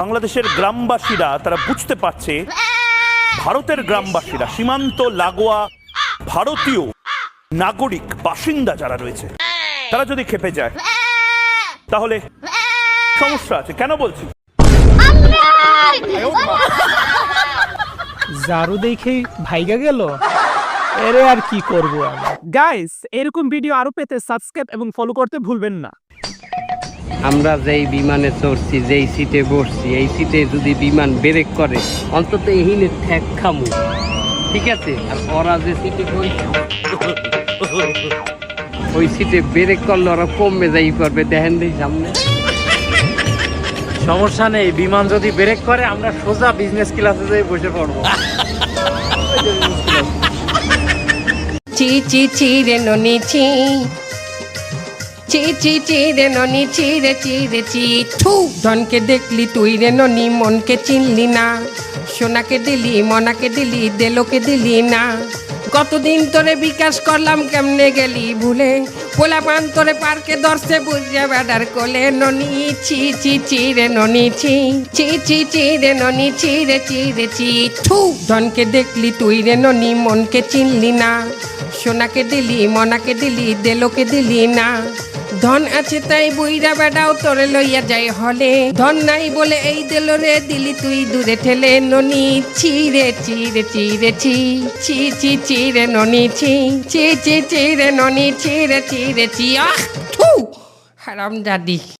বাংলাদেশের গ্রামবাসীরা তারা বুঝতে পারছে, ভারতের গ্রামবাসীরা সীমান্ত লাগোয়া ভারতীয় নাগরিক, বাসিন্দা যারা রয়েছে, তারা যদি খেপে যায়, তাহলে সমস্যা আছে। কেন বলছি? জারু দেখে ভাইগা গেল? এরে আর কি করব গাইস এরকম ভিডিও আরও পেতে সাবস্ক্রাইব এবং ফলো করতে ভুলবেন না। আমরা যেই বিমানে চড়ছি যেই সিটে বসছি এই সিটে যদি বিমান ব্রেক করে অন্তত এহিনে ঠেক খামু। ঠিক আছে? আর ওরা যে সিটে ওই সিটে ব্রেক করলে ওরা কমবে যাই পারবে দেখেন দেই সামনে। সমস্যা নেই বিমান যদি ব্রেক করে আমরা সোজা বিজনেস ক্লাসে যেয়ে বসে পড়ব। চি চি চি রে ননি চি। চি চি চি রে ননি, চি রে চি রে, চি ধনকে দেখলি তুই রে ননি, মনকে চিনলি না। সোনাকে দিলি, মনাকে দিলি, দেলোকে দিলি না। কতদিন তোরে বিকাশ করলাম, কেমনে গেলি ভুলে? পোলা পান তোরে পার্কে দর্শে বুঝে বেডার কোলে। ননি ছি ছি চি রে ননি ছি চি চি চি রে ননি, চি রে চি রে, চি থু। ধনকে দেখলি তুই রে ননি, মনকে চিনলি না। সোনাকে দিলি, মনাকে দিলি, দেলোকে দিলি না। ধন আছে তাই বইরা বেড়াও তোরে লইয়া যায় হলে। ধন নাই বলে এই দিল রে দিলি তুই দূরে ঠেলে ননি। চিরে চিরে চিরে চি চি চি চিরে ননি চি চি চি চিরে ননি চিরে চিরে চি আহ, থু! হারাম দাদি